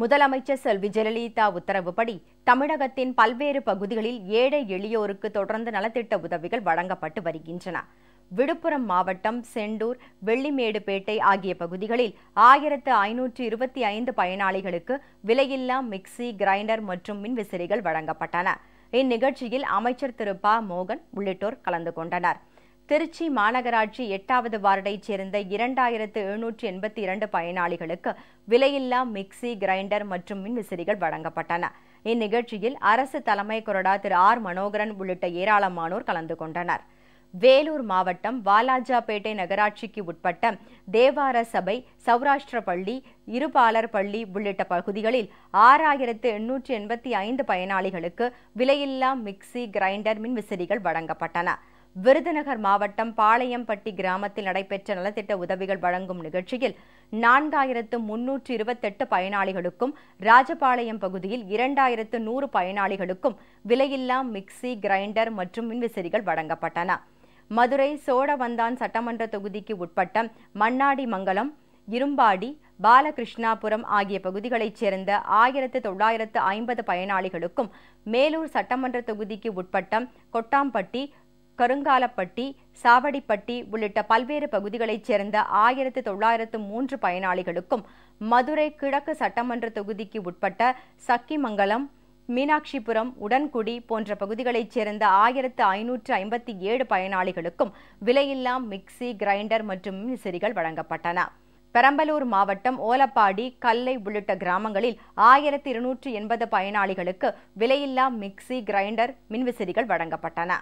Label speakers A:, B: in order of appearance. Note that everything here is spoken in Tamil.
A: முதலமைச்சர் செல்வி ஜெயலலிதா உத்தரவுப்படி தமிழகத்தின் பல்வேறு பகுதிகளில் ஏழை எளியோருக்கு தொடர்ந்து நலத்திட்ட உதவிகள் வழங்கப்பட்டு வருகின்றன. விழுப்புரம் மாவட்டம் செண்டூர் வெள்ளிமேடுபேட்டை ஆகிய பகுதிகளில் ஆயிரத்து ஐநூற்று இருபத்தி ஐந்து பயனாளிகளுக்கு விலையில்லா மிக்சி கிரைண்டர் மற்றும் மின்விசிறிகள் வழங்கப்பட்டன. இந்நிகழ்ச்சியில் அமைச்சர் திரு. ப. மோகன் உள்ளிட்டோர் கலந்து கொண்டனர். திருச்சி மாநகராட்சி எட்டாவது வார்டைச் சேர்ந்த இரண்டாயிரத்து எழுநூற்றி எண்பத்தி இரண்டு பயனாளிகளுக்கு விலையில்லா மிக்சி கிரைண்டர் மற்றும் மின்விசிறிகள் வழங்கப்பட்டன. இந்நிகழ்ச்சியில் அரசு தலைமை கொறடா திரு ஆர் மனோகரன் உள்ளிட்ட ஏராளமானோர் கலந்து கொண்டனர். வேலூர் மாவட்டம் வாலாஜாபேட்டை நகராட்சிக்கு உட்பட்ட தேவார சபை சௌராஷ்டிர பள்ளி இருபாலர் பள்ளி உள்ளிட்ட பகுதிகளில் ஆறாயிரத்து எண்ணூற்று எண்பத்தி ஐந்து பயனாளிகளுக்கு விலையில்லா மிக்சி கிரைண்டர் மின்விசிறிகள் வழங்கப்பட்டன. விருதுநகர் மாவட்டம் பாளையம்பட்டி கிராமத்தில் நடைபெற்ற நலத்திட்ட உதவிகள் வழங்கும் நிகழ்ச்சியில் நான்காயிரத்து முன்னூற்று இருபத்தெட்டு பயனாளிகளுக்கும் ராஜபாளையம் பகுதியில் இரண்டாயிரத்து நூறு பயனாளிகளுக்கும் விலையில்லா மிக்சி கிரைண்டர் மற்றும் மின்விசிறிகள் வழங்கப்பட்டன. மதுரை சோழவந்தான் சட்டமன்ற தொகுதிக்கு உட்பட்ட மண்ணாடி மங்கலம் இரும்பாடி பாலகிருஷ்ணாபுரம் ஆகிய பகுதிகளைச் சேர்ந்த ஆயிரத்து தொள்ளாயிரத்து ஐம்பது பயனாளிகளுக்கும் மேலூர் சட்டமன்ற தொகுதிக்கு உட்பட்ட கொட்டாம்பட்டி கருங்காலப்பட்டி சாவடிப்பட்டி உள்ளிட்ட பல்வேறு பகுதிகளைச் சேர்ந்த ஆயிரத்து தொள்ளாயிரத்து மூன்று பயனாளிகளுக்கும் மதுரை கிழக்கு சட்டமன்ற தொகுதிக்கு உட்பட்ட சக்கிமங்கலம் மீனாட்சிபுரம் உடன்குடி போன்ற பகுதிகளைச் சேர்ந்த ஆயிரத்து ஐநூற்று ஐம்பத்தி ஏழு பயனாளிகளுக்கும் விலையில்லா மிக்சி கிரைண்டர் மற்றும் மின்விசிறிகள் வழங்கப்பட்டன. பெரம்பலூர் மாவட்டம் ஓலப்பாடி கல்லை உள்ளிட்ட கிராமங்களில் ஆயிரத்தி இருநூற்று எண்பது பயனாளிகளுக்கு விலையில்லா மிக்சி கிரைண்டர் மின்விசிறிகள் வழங்கப்பட்டன.